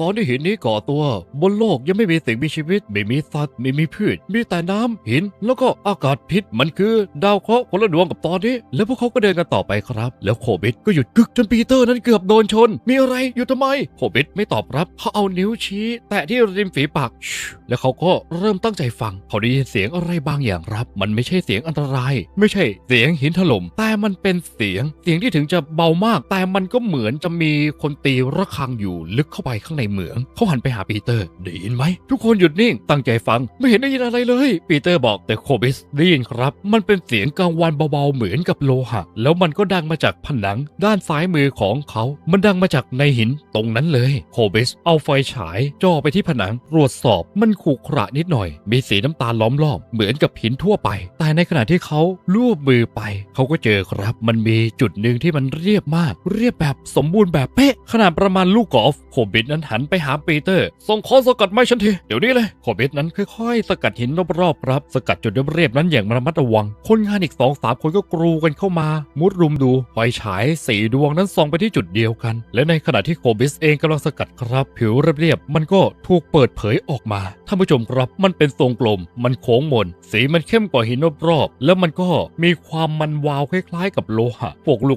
ตอนที่หินนี้ก่อตัว บนโลกยังไม่มีสิ่งมีชีวิต ไม่มีสัตว์ไม่มีพืช มีแต่น้ำหิน แล้วก็อากาศพิษมันคือดาวเคราะห์คนละดวงกับตอนนี้ แล้วพวกเขาก็เดินกันต่อไปครับ แล้วโคบิดก็หยุดกึกจนปีเตอร์นั้นเกือบโดนชน มีอะไรอยู่ทำไมโคบิดไม่ตอบรับเขาเอานิ้วชี้ แตะที่ริมฝีปากแล้วเขาก็เริ่มตั้งใจฟัง เขาได้ยินเสียงอะไรบางอย่างครับ มันไม่ใช่เสียงอันตราย ไม่ใช่เสียงหินถล่มแต่มันเป็นเสียง เสียงที่ถึงจะเบามาก แต่มันก็เหมือนจะมีคนตีระฆังอยู่ลึกเข้าไปข้างในเหมือง เขาหันไปหาปีเตอร์ได้ยินไหม ทุกคนหยุดนิ่ง ตั้งใจฟังไม่เห็นได้ยินอะไรเลย ปีเตอร์บอกแต่โคบิสได้ยินครับ มันเป็นเสียงกังวานเบาๆเหมือนกับโลหะ แล้วมันก็ดังมาจากผนัง ด้านซ้ายมือของเขา มันดังมาจากในหินตรงนั้นเลยโคบิสเอาไฟฉายจ่อไปที่ผนังตรวจสอบมันขรุขระนิดหน่อย มีสีน้ำตาลล้อมรอบเหมือนกับหินทั่วไป แต่ในขณะที่เขาลูบมือไป เขาก็เจอครับ มันมีจุดหนึ่งที่มันเรียบมาก เรียบแบบสมบูรณ์แบบเป๊ะขนาดประมาณลูกกอล์ฟโคบิสนั้นหันไปหาปีเตอร์ ส่งคอสกัดไม้ฉันที เดี๋ยวนี้เลยโคบิสนั้นค่อยๆ สกัดหินรอบๆครับ สกัดจุดเรียบๆนั้นอย่างระมัดระวัง คนงานอีกสองสามคนก็กรูกันเข้ามา มุดรุมดูไฟฉายสีดวงนั้นส่องไปที่จุดเดียวกัน และในขณะที่โคบิสเองกำลังสกัดครับ ผิวเรียบๆมันก็ถูกเปิดเผยออกมาท่านผู้ชมครับมันเป็นทรงกลม มันโค้งมน สีมันเข้มกว่าหินรอบๆแล้วมันก็มีความมันวาวคล้ายๆ กับโลหะพวกลูก